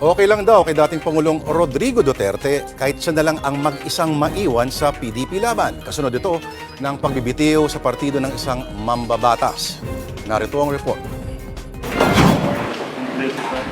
Okay lang daw kay dating Pangulong Rodrigo Duterte kahit siya na lang ang mag-isang maiwan sa PDP laban. Kasunod ito ng pagbibitiw sa partido ng isang mambabatas. Narito ang report.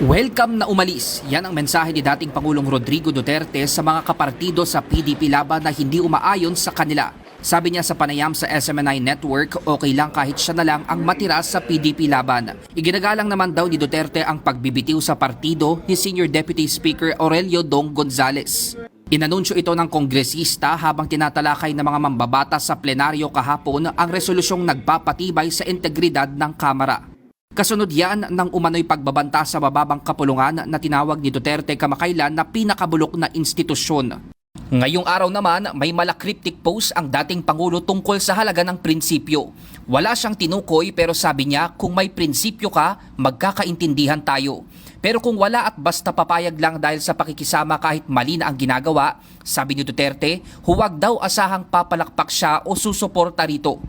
Welcome na umalis. Yan ang mensahe ni dating Pangulong Rodrigo Duterte sa mga kapartido sa PDP laban na hindi umaayon sa kanila. Sabi niya sa panayam sa SMNI Network, okay lang kahit siya na lang ang matira sa PDP laban. Iginagalang naman daw ni Duterte ang pagbibitiw sa partido ni Senior Deputy Speaker Aurelio Dong Gonzales. Inanunsyo ito ng kongresista habang tinatalakay ng mga mambabata sa plenaryo kahapon ang resolusyong nagpapatibay sa integridad ng Kamara. Kasunod yan ng umano'y pagbabanta sa bababang kapulungan na tinawag ni Duterte kamakailan na pinakabulok na institusyon. Ngayong araw naman, may malakryptic post ang dating Pangulo tungkol sa halaga ng prinsipyo. Wala siyang tinukoy pero sabi niya kung may prinsipyo ka, magkakaintindihan tayo. Pero kung wala at basta papayag lang dahil sa pakikisama kahit mali na ang ginagawa, sabi ni Duterte, huwag daw asahang papalakpak siya o susuporta rito.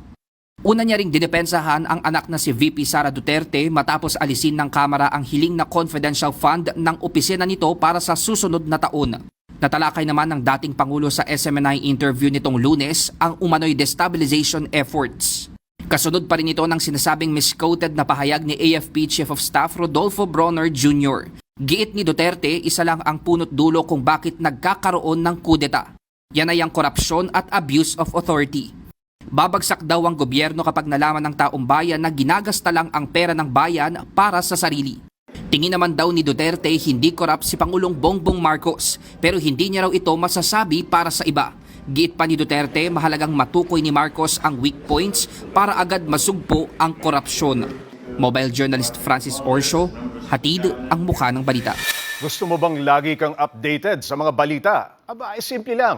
Una niya ring dinepensahan ang anak na si VP Sara Duterte matapos alisin ng Kamara ang hiling na confidential fund ng opisina nito para sa susunod na taon. Natalakay naman ng dating Pangulo sa SMNI interview nitong lunes ang umano'y destabilization efforts. Kasunod pa rin ito ng sinasabing misquoted na pahayag ni AFP Chief of Staff Rodolfo Bronner Jr. Giit ni Duterte, isa lang ang punot dulo kung bakit nagkakaroon ng kudeta. Yan ay ang korupsyon at abuse of authority. Babagsak daw ang gobyerno kapag nalaman ng taong bayan na ginagasta lang ang pera ng bayan para sa sarili. Tingin naman daw ni Duterte hindi korap si Pangulong Bongbong Marcos pero hindi niya raw ito masasabi para sa iba. Giit pa ni Duterte mahalagang matukoy ni Marcos ang weak points para agad masugpo ang korupsyon. Mobile journalist Francis Orsho, hatid ang mukha ng balita. Gusto mo bang lagi kang updated sa mga balita? Aba, ay simple lang.